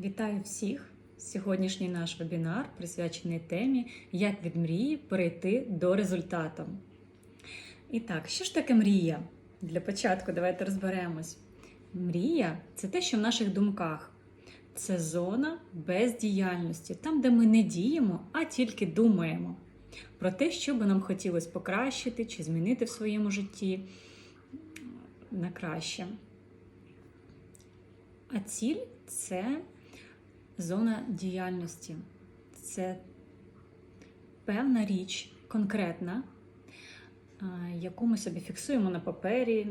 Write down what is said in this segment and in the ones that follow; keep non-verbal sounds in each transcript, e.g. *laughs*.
Вітаю всіх! Сьогоднішній наш вебінар присвячений темі Як від мрії перейти до результату. І так, що ж таке мрія? Для початку давайте розберемось. Мрія це те, що в наших думках. Це зона бездіяльності, там, де ми не діємо, а тільки думаємо про те, що би нам хотілося покращити чи змінити в своєму житті на краще. А ціль це зона діяльності. Це певна річ, конкретна, яку ми собі фіксуємо на папері,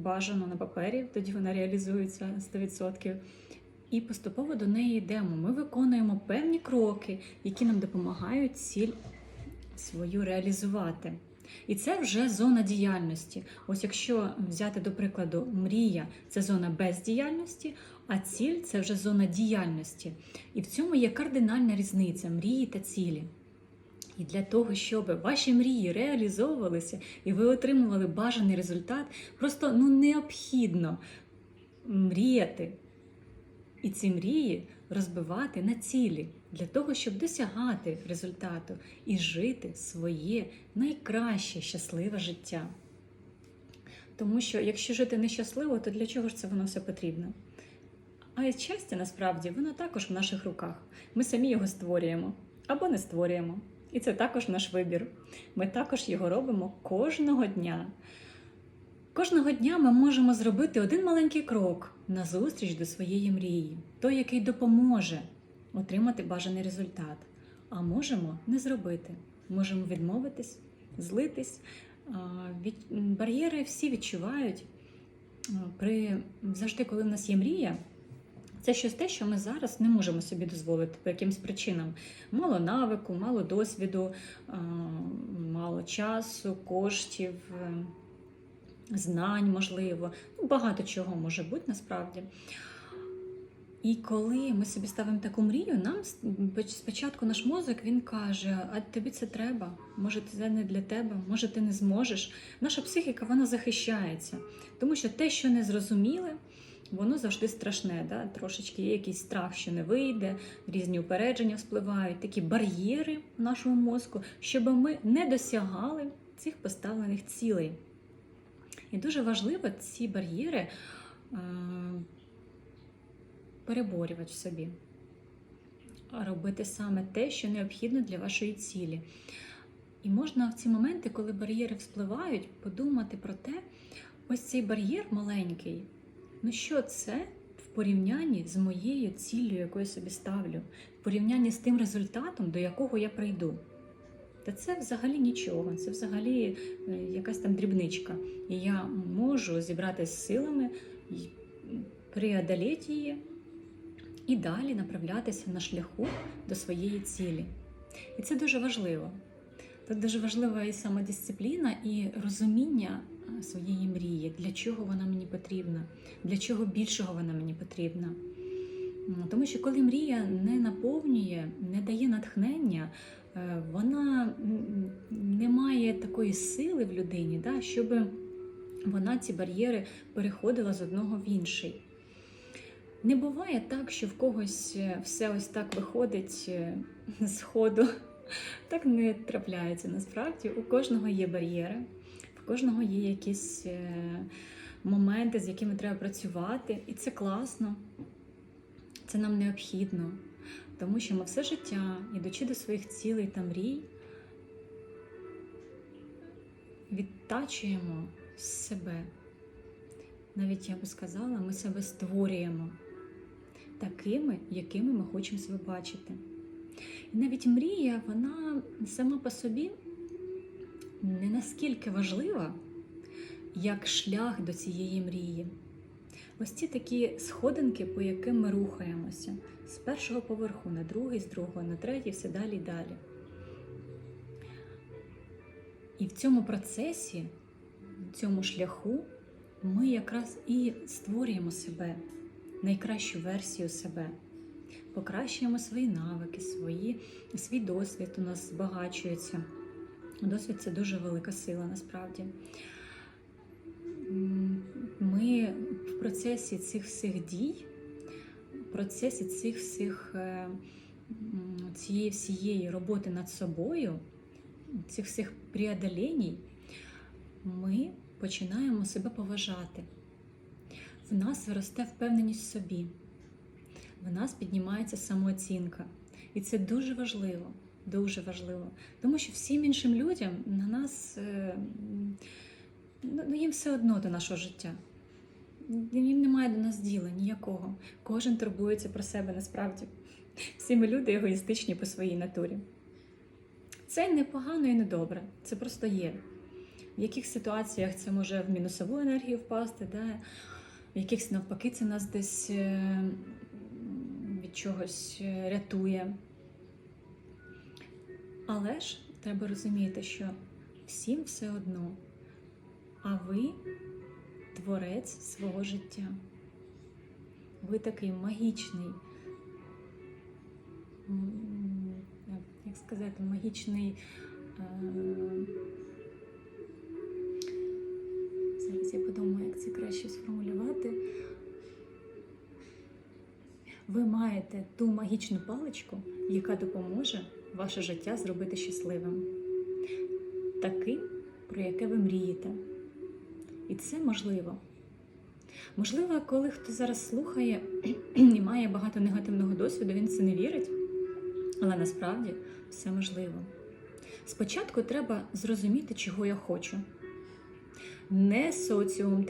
бажано на папері, тоді вона реалізується 100%. І поступово до неї йдемо. Ми виконуємо певні кроки, які нам допомагають ціль свою реалізувати. І це вже зона діяльності. Ось якщо взяти до прикладу мрія це зона бездіяльності, а ціль це вже зона діяльності. І в цьому є кардинальна різниця мрії та цілі. І для того, щоб ваші мрії реалізовувалися і ви отримували бажаний результат, просто ну, необхідно мріяти. І ці мрії розбивати на цілі для того, щоб досягати результату і жити своє найкраще щасливе життя. Тому що якщо жити нещасливо, то для чого ж це воно все потрібно? А щастя насправді воно також в наших руках. Ми самі його створюємо або не створюємо. І це також наш вибір. Ми також його робимо кожного дня. Кожного дня ми можемо зробити один маленький крок назустріч до своєї мрії, той, який допоможе отримати бажаний результат. А можемо не зробити. Можемо відмовитись, злитись. Бар'єри всі відчувають при завжди, коли в нас є мрія. Це щось те, що ми зараз не можемо собі дозволити по якимсь причинам. Мало навику, мало досвіду, мало часу, коштів, е, знань, можливо. Ну, багато чого може бути насправді. І коли ми собі ставимо таку мрію, нам спочатку наш мозок він каже: а тобі це треба, може це не для тебе, може ти не зможеш. Наша психіка вона захищається, тому що те, що не зрозуміли, воно завжди страшне. Да? Трошечки є якийсь страх, що не вийде, різні упередження вспливають, такі бар'єри в нашому мозку, щоб ми не досягали цих поставлених цілей. І дуже важливо ці бар'єри переборювати в собі, робити саме те, що необхідно для вашої цілі. І можна в ці моменти, коли бар'єри вспливають, подумати про те, ось цей бар'єр маленький, ну що це в порівнянні з моєю ціллю, яку я собі ставлю, в порівнянні з тим результатом, до якого я прийду. Та це взагалі нічого, це взагалі е, якась там дрібничка. І я можу зібратися з силами, преодоліти її і далі направлятися на шляху до своєї цілі. І це дуже важливо. Тут дуже важлива і самодисципліна, і розуміння е, своєї мрії, для чого вона мені потрібна, для чого більшого вона мені потрібна. Тому що коли мрія не наповнює, не дає натхнення, е, вона не має такої сили в людині, да, щоб вона ці бар'єри переходила з одного в інший. Не буває так, що в когось е, все ось так виходить е, *laughs* з ходу. Так не трапляється насправді. У кожного є бар'єри, в кожного є якісь е, моменти, з якими треба працювати, і це класно, це нам необхідно, тому що ми все життя, ідучи до своїх цілей та мрій, відтачуємо себе. Навіть я би сказала, ми себе створюємо такими, якими ми хочемо себе бачити. І навіть мрія, вона сама по собі не наскільки важлива, як шлях до цієї мрії. Ось ці такі сходинки, по яким ми рухаємося з першого поверху на другий, з другого на третій, все далі і далі. І в цьому процесі, в цьому шляху, ми якраз і створюємо себе, найкращу версію себе покращуємо свої навики, свої, свій досвід у нас збагачується. Досвід це дуже велика сила насправді. Ми в процесі цих всіх дій в процесі цих всіх е, цієї всієї роботи над собою, цих всіх преодолінь, ми починаємо себе поважати. В нас росте впевненість в собі, в нас піднімається самооцінка. І це дуже важливо, дуже важливо. Тому що всім іншим людям на нас е, ну, ну, їм все одно до нашого життя. Їм немає до нас діла ніякого. Кожен турбується про себе насправді. Всі ми люди егоїстичні по своїй натурі. Це не погано і не добре. Це просто є. В яких ситуаціях це може в мінусову енергію впасти, да? В якихось навпаки це нас десь е, від чогось е, рятує. Але ж треба розуміти, що всім все одно, а ви творець свого життя. Ви такий магічний, як сказати, магічний. Е, я подумаю, як це краще сформулювати. Ви маєте ту магічну паличку, яка допоможе ваше життя зробити щасливим. Таким, про яке ви мрієте. І це можливо. Можливо, коли хто зараз слухає і має багато негативного досвіду, він це не вірить. Але насправді все можливо. Спочатку треба зрозуміти, чого я хочу. Не соціум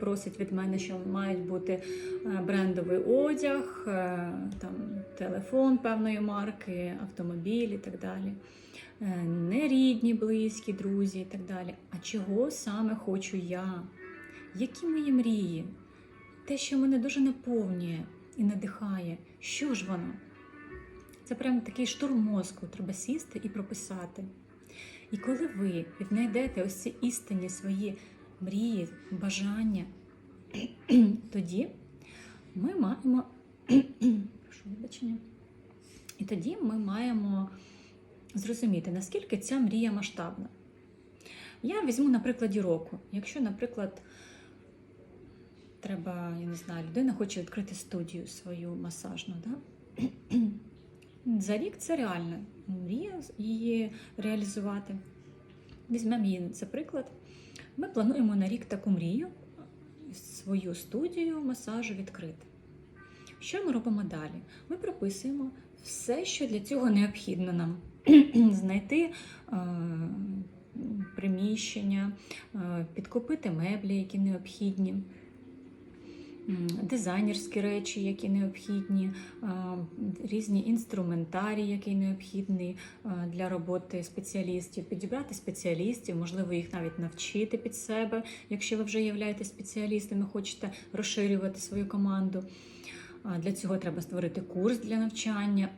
просить від мене, що мають бути е, брендовий одяг, е, там, телефон певної марки, автомобіль і так далі. Е, Не рідні, близькі, друзі і так далі. А чого саме хочу я? Які мої мрії? Те, що мене дуже наповнює і надихає. Що ж воно? Це прям такий штурм мозку, треба сісти і прописати. І коли ви віднайдете ось ці істинні свої мрії, бажання, *clears throat* тоді ми маємо. *clears throat* Прошу вибачення. І тоді ми маємо зрозуміти, наскільки ця мрія масштабна. Я візьму на прикладі року. Якщо, наприклад, треба, я не знаю, людина хоче відкрити студію свою масажну, да? *clears throat* за рік це реально мрія її реалізувати. Візьмемо її за приклад. Ми плануємо на рік таку мрію, свою студію масажу відкрити. Що ми робимо далі? Ми прописуємо все, що для цього необхідно нам *clears throat* знайти е, приміщення, е, підкупити меблі, які необхідні, дизайнерські речі, які необхідні, різні інструментарії, які необхідні е, для роботи спеціалістів, підібрати спеціалістів, можливо, їх навіть навчити під себе, якщо ви вже являєтесь спеціалістом і хочете розширювати свою команду. Для цього треба створити курс для навчання,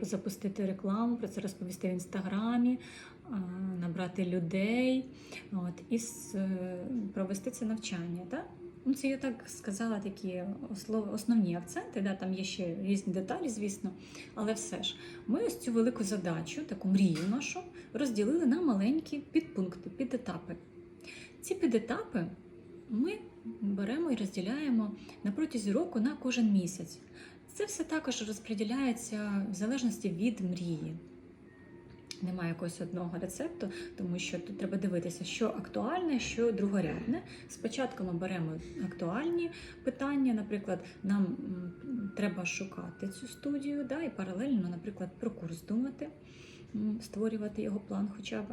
запустити рекламу, про це розповісти в інстаграмі, набрати людей от, і е, провести це навчання. Так? Ну, це я так сказала такі основні акценти, да? там є ще різні деталі, звісно, але все ж ми ось цю велику задачу, таку мрію нашу, розділили на маленькі підпункти, підетапи. Ці підетапи ми беремо і розділяємо на протязі року на кожен місяць. Це все також розподіляється в залежності від мрії. Немає якогось одного рецепту, тому що тут треба дивитися, що актуальне, що другорядне. Спочатку ми беремо актуальні питання, наприклад, нам треба шукати цю студію, да, і паралельно, наприклад, про курс думати, створювати його план хоча б.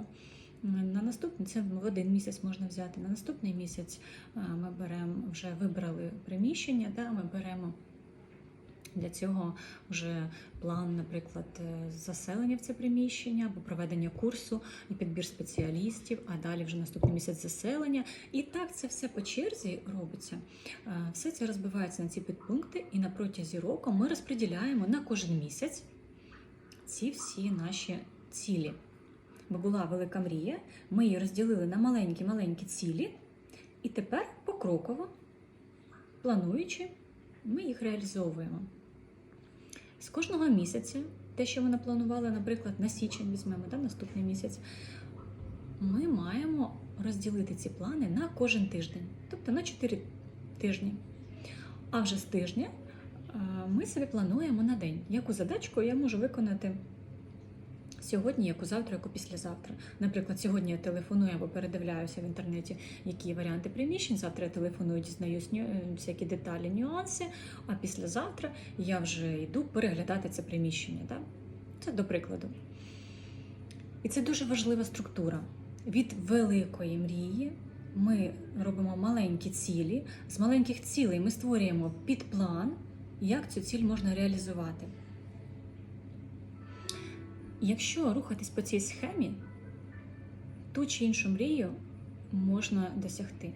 На наступний це в один місяць можна взяти. На наступний місяць ми беремо вже вибрали приміщення, да, ми беремо для цього вже план, наприклад, е, заселення в це приміщення або проведення курсу і підбір спеціалістів, а далі вже наступний місяць заселення. І так це все по черзі робиться. Е, Все це розбивається на ці підпункти, і на протязі року ми розподіляємо на кожен місяць ці всі наші цілі. Бо була велика мрія, ми її розділили на маленькі-маленькі цілі, і тепер покроково, плануючи, ми їх реалізовуємо. З кожного місяця, те, що ми напланували, наприклад, на січень візьмемо да, наступний місяць, ми маємо розділити ці плани на кожен тиждень, тобто на 4 тижні. А вже з тижня е, ми собі плануємо на день, яку задачку я можу виконати сьогодні, яку завтра, яку післязавтра. Наприклад, сьогодні я телефоную або передивляюся в інтернеті, які варіанти приміщень. Завтра я телефоную, дізнаюсь е, всякі деталі, нюанси. А післязавтра я вже йду переглядати це приміщення. Так? Це до прикладу. І це дуже важлива структура. Від великої мрії ми робимо маленькі цілі. З маленьких цілей ми створюємо підплан, як цю ціль можна реалізувати. Якщо рухатись по цій схемі, ту чи іншу мрію можна досягти.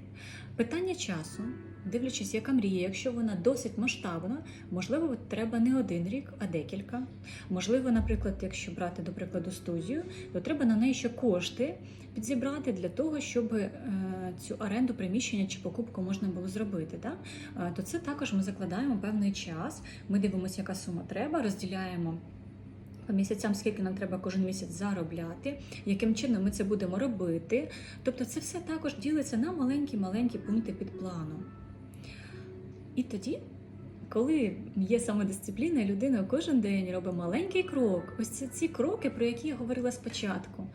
Питання часу, дивлячись, яка мрія, якщо вона досить масштабна, можливо, треба не один рік, а декілька. Можливо, наприклад, якщо брати до прикладу студію, то треба на неї ще кошти підзібрати для того, щоб е, цю оренду приміщення чи покупку можна було зробити. Да? Е, То це також ми закладаємо певний час. Ми дивимося, яка сума треба, розділяємо. По місяцям, скільки нам треба кожен місяць заробляти, яким чином ми це будемо робити. Тобто це все також ділиться на маленькі-маленькі пункти під планом. І тоді, коли є самодисципліна, людина кожен день робить маленький крок, ось це ці кроки, про які я говорила спочатку.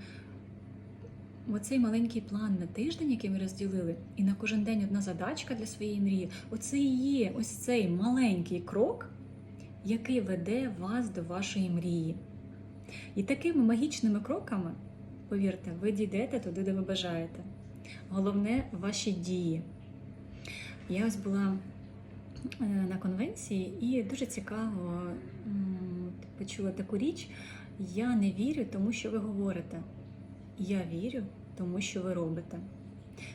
Оцей маленький план на тиждень, який ми розділили, і на кожен день одна задачка для своєї мрії. Оце і є ось цей маленький крок, який веде вас до вашої мрії. І такими магічними кроками, повірте, ви дійдете туди, де ви бажаєте. Головне ваші дії. Я ось була е, на конвенції і дуже цікаво почула таку річ. Я не вірю, тому що ви говорите. Я вірю, тому що ви робите.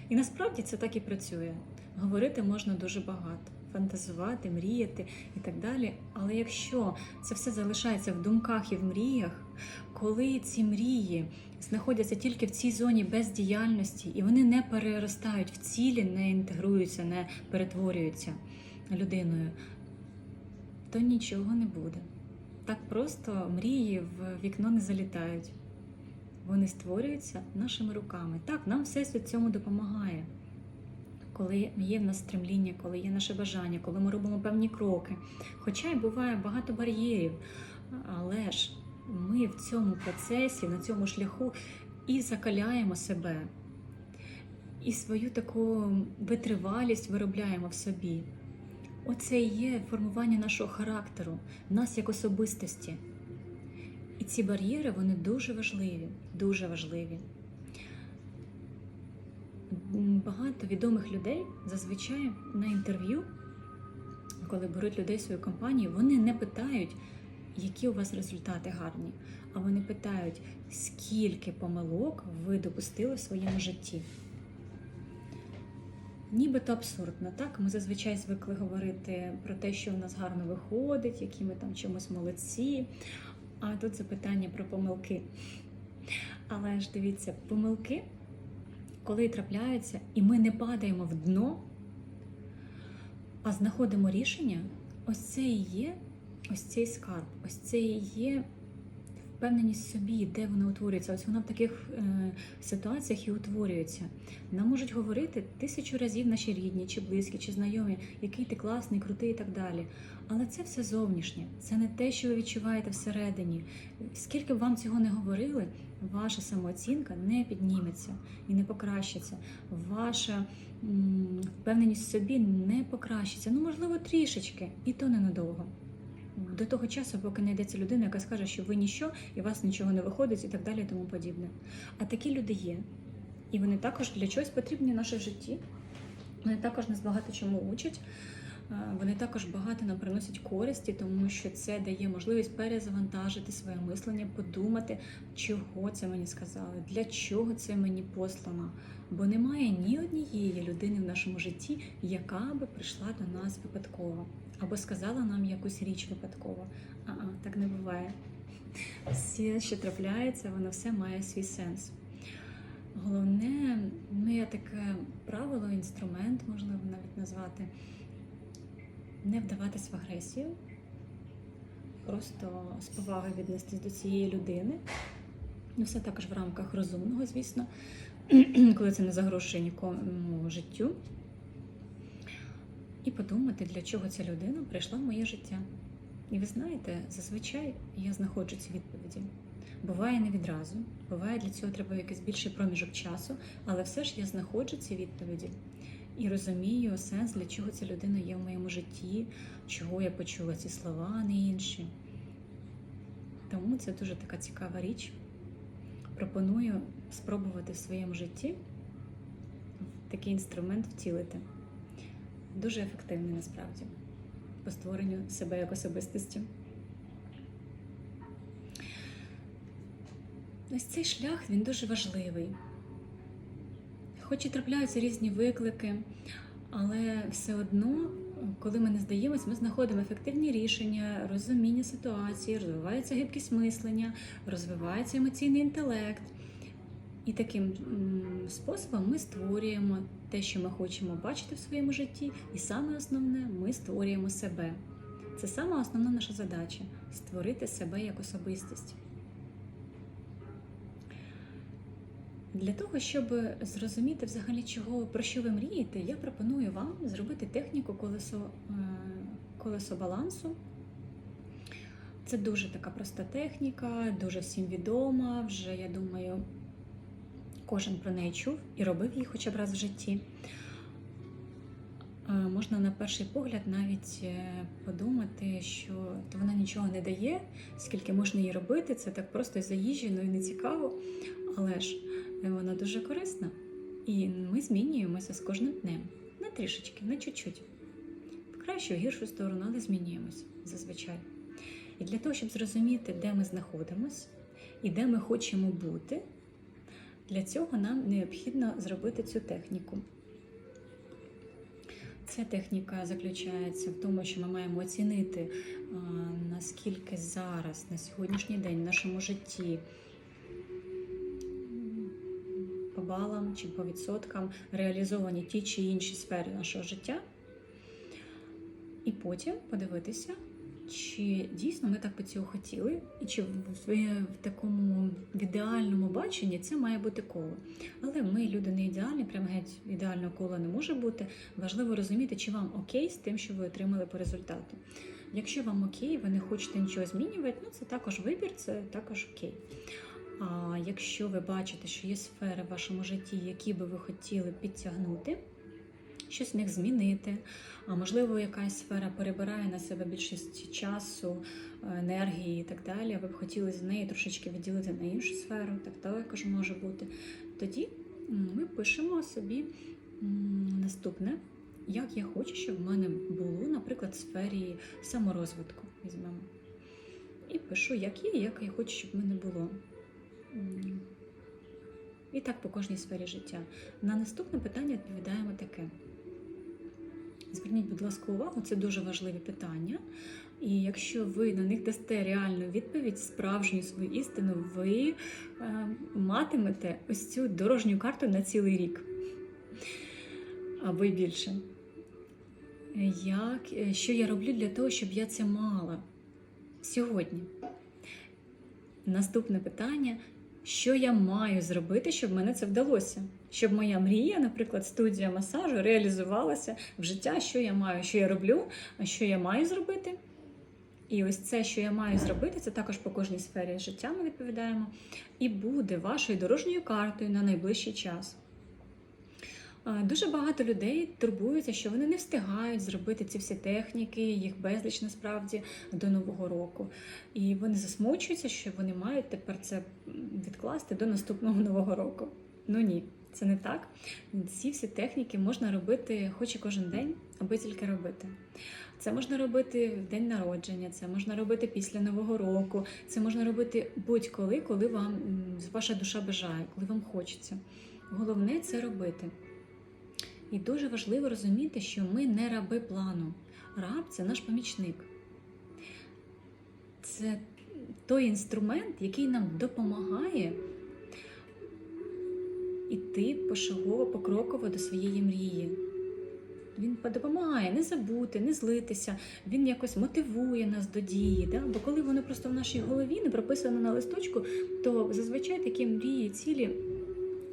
І насправді це так і працює. Говорити можна дуже багато, фантазувати, мріяти і так далі. Але якщо це все залишається в думках і в мріях, коли ці мрії знаходяться тільки в цій зоні бездіяльності, і вони не переростають в цілі, не інтегруються, не перетворюються людиною, то нічого не буде. Так просто мрії в вікно не залітають. Вони створюються нашими руками. Так, нам всесвіт цьому допомагає. Коли є в нас стремління, коли є наше бажання, коли ми робимо певні кроки. Хоча й буває багато бар'єрів, але ж ми в цьому процесі, на цьому шляху і закаляємо себе, і свою таку витривалість виробляємо в собі. Оце і є формування нашого характеру, нас як особистості. І ці бар'єри вони дуже важливі, дуже важливі. Багато відомих людей зазвичай на інтерв'ю, коли беруть людей в свою компанію, вони не питають, які у вас результати гарні, а вони питають, скільки помилок ви допустили в своєму житті. Нібито абсурдно, так? Ми зазвичай звикли говорити про те, що в нас гарно виходить, які ми там чомусь молодці. А тут запитання про помилки. Але ж дивіться, помилки, коли трапляються, і ми не падаємо в дно, а знаходимо рішення, ось це і є ось цей скарб, ось це і є впевненість в собі, де вона утворюється. Ось вона в таких е, ситуаціях і утворюється. Нам можуть говорити тисячу разів наші рідні, чи близькі, чи знайомі, який ти класний, крутий і так далі. Але це все зовнішнє, це не те, що ви відчуваєте всередині. Скільки б вам цього не говорили, ваша самооцінка не підніметься і не покращиться. Ваша впевненість в собі не покращиться. Ну, можливо, трішечки, і то ненадовго. До того часу, поки не йдеться людина, яка скаже, що ви ніщо, і у вас нічого не виходить, і так далі, і тому подібне. А такі люди є. І вони також для чогось потрібні в нашому житті. Вони також нас багато чому учать. Вони також багато нам приносять користі, тому що це дає можливість перезавантажити своє мислення, подумати, чого це мені сказали, для чого це мені послано. Бо немає ні однієї людини в нашому житті, яка би прийшла до нас випадково або сказала нам якусь річ випадково. А, так не буває. Все, що трапляється, воно все має свій сенс. Головне, ну є таке правило, інструмент, можливо, навіть назвати, не вдаватись в агресію, просто з поваги віднестись до цієї людини. Ну, все також в рамках розумного, звісно, *clears throat* коли це не загрожує нікому життю. І подумати, для чого ця людина прийшла в моє життя. І ви знаєте, зазвичай я знаходжу ці відповіді. Буває не відразу, буває для цього треба якийсь більший проміжок часу, але все ж я знаходжу ці відповіді і розумію сенс, для чого ця людина є в моєму житті, чого я почула ці слова, а не інші. Тому це дуже така цікава річ. Пропоную спробувати в своєму житті такий інструмент втілити. Дуже ефективний насправді по створенню себе як особистості. Ось цей шлях він дуже важливий. Хоч і трапляються різні виклики, але все одно, коли ми не здаємось, ми знаходимо ефективні рішення, розуміння ситуації, розвивається гибкість мислення, розвивається емоційний інтелект. І таким способом ми створюємо те, що ми хочемо бачити в своєму житті, і саме основне, ми створюємо себе. Це саме основна наша задача створити себе як особистість. Для того, щоб зрозуміти взагалі, чого про що ви мрієте, я пропоную вам зробити техніку колесо, е, колесо балансу. Це дуже така проста техніка, дуже всім відома. Вже я думаю, кожен про неї чув і робив її хоча б раз в житті. Е, Можна на перший погляд навіть е, подумати, що то вона нічого не дає, скільки можна її робити, це так просто заїжджено і не цікаво. Але ж е, вона дуже корисна. І ми змінюємося з кожним днем. На трішечки, на чуть-чуть. В кращу, в гіршу сторону, але змінюємося зазвичай. І для того, щоб зрозуміти, де ми знаходимося і де ми хочемо бути, для цього нам необхідно зробити цю техніку. Ця техніка заключається в тому, що ми маємо оцінити, наскільки зараз, на сьогоднішній день в нашому житті по балам чи по відсоткам реалізовані ті чи інші сфери нашого життя. І потім подивитися, чи дійсно ми так би цього хотіли, і чи в, в, такому в ідеальному баченні це має бути коло. Але ми, люди не ідеальні, прям геть ідеального кола не може бути. Важливо розуміти, чи вам окей з тим, що ви отримали по результату. Якщо вам окей, ви не хочете нічого змінювати, ну це також вибір, це також окей. А якщо ви бачите, що є сфери в вашому житті, які би ви хотіли підтягнути, щось в них змінити, а можливо, якась сфера перебирає на себе більшість часу, енергії і так далі. Ви б хотіли з неї трошечки виділити на іншу сферу, так також може бути. Тоді ми пишемо собі наступне, як я хочу, щоб в мене було, наприклад, в сфері саморозвитку. Візьмемо. І пишу, як є, як я хочу, щоб в мене було. І так по кожній сфері життя. На наступне питання відповідаємо таке. Зверніть, будь ласка, увагу, це дуже важливі питання. І якщо ви на них дасте реальну відповідь, справжню свою істину, ви е, матимете ось цю дорожню карту на цілий рік або й більше. Як, е, що я роблю для того, щоб я це мала сьогодні? Наступне питання: що я маю зробити, щоб мене це вдалося? Щоб моя мрія, наприклад, студія масажу реалізувалася в життя, що я маю, що я роблю, а що я маю зробити. І ось це, що я маю зробити, це також по кожній сфері життя ми відповідаємо, і буде вашою дорожньою картою на найближчий час. А, Дуже багато людей турбуються, що вони не встигають зробити ці всі техніки, їх безліч насправді до Нового року. І вони засмучуються, що вони мають тепер це відкласти до наступного *laughs* нового року. Ну ні, це не так. Ці всі техніки можна робити хоч і кожен день, аби тільки робити. Це можна робити в день народження, це можна робити після Нового року, це можна робити будь-коли, коли вам ваша душа бажає, коли вам хочеться. Головне це робити. І дуже важливо розуміти, що ми не раби плану. Раб це наш помічник. Це той інструмент, який нам допомагає іти пошагово, покроково до своєї мрії. Він допомагає не забути, не злитися, він якось мотивує нас до дії. Да? Бо коли воно просто в нашій голові не прописано на листочку, то зазвичай такі мрії, цілі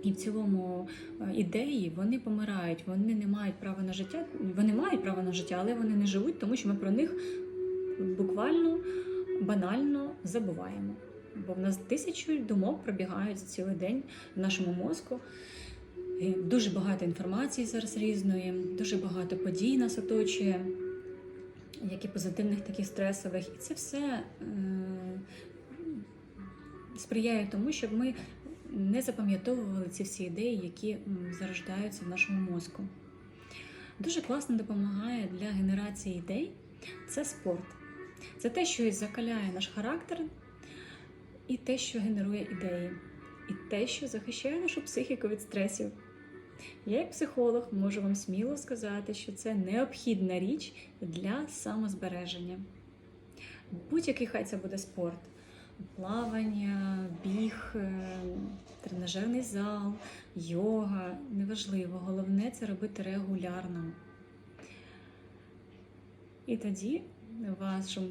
І в цілому е, ідеї вони помирають, вони не мають права на життя. Вони мають право на життя, але вони не живуть, тому що ми про них буквально банально забуваємо. Бо в нас тисячу думок пробігають за цілий день в нашому мозку. Дуже багато інформації зараз різної, дуже багато подій нас оточує, як і позитивних, так і стресових. І це все е, сприяє тому, щоб ми не запам'ятовували ці всі ідеї, які зарождаються в нашому мозку. Дуже класно допомагає для генерації ідей це спорт. Це те, що закаляє наш характер, і те, що генерує ідеї, і те, що захищає нашу психіку від стресів. Я, як психолог, можу вам сміло сказати, що це необхідна річ для самозбереження. Будь-який хай це буде спорт: плавання, біг, е, тренажерний зал, йога неважливо. Головне це робити регулярно. І тоді вашому,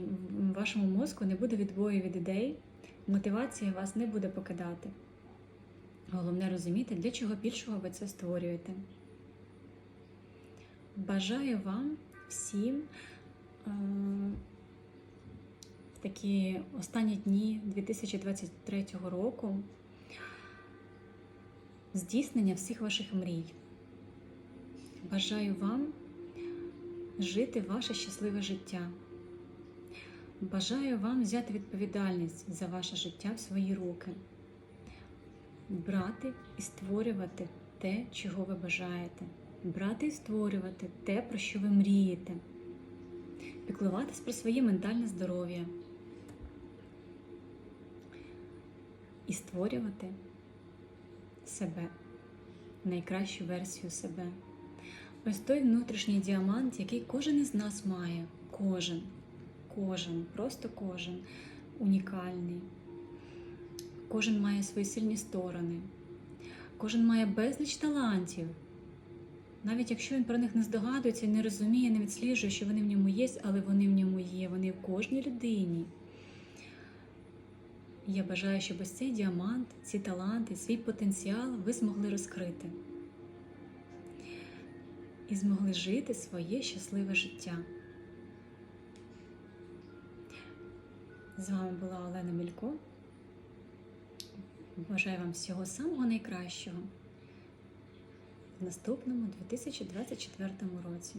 вашому мозку не буде відбою від ідей, мотивація вас не буде покидати. Головне розуміти, для чого більшого ви це створюєте. Бажаю вам всім е, такі останні дні 2023 року здійснення всіх ваших мрій. Бажаю вам жити ваше щасливе життя. Бажаю вам взяти відповідальність за ваше життя в свої руки, брати і створювати те, чого ви бажаєте, брати і створювати те, про що ви мрієте, піклуватись про своє ментальне здоров'я і створювати себе, найкращу версію себе. Ось той внутрішній діамант, який кожен із нас має. Кожен, кожен, просто кожен унікальний. Кожен має свої сильні сторони, кожен має безліч талантів. Навіть якщо він про них не здогадується не розуміє, не відсліджує, що вони в ньому є, але вони в ньому є, вони в кожній людині. Я бажаю, щоб ось цей діамант, ці таланти, свій потенціал ви змогли розкрити і змогли жити своє щасливе життя. З вами була Олена Мілько. Бажаю вам всього самого найкращого в наступному 2024 році.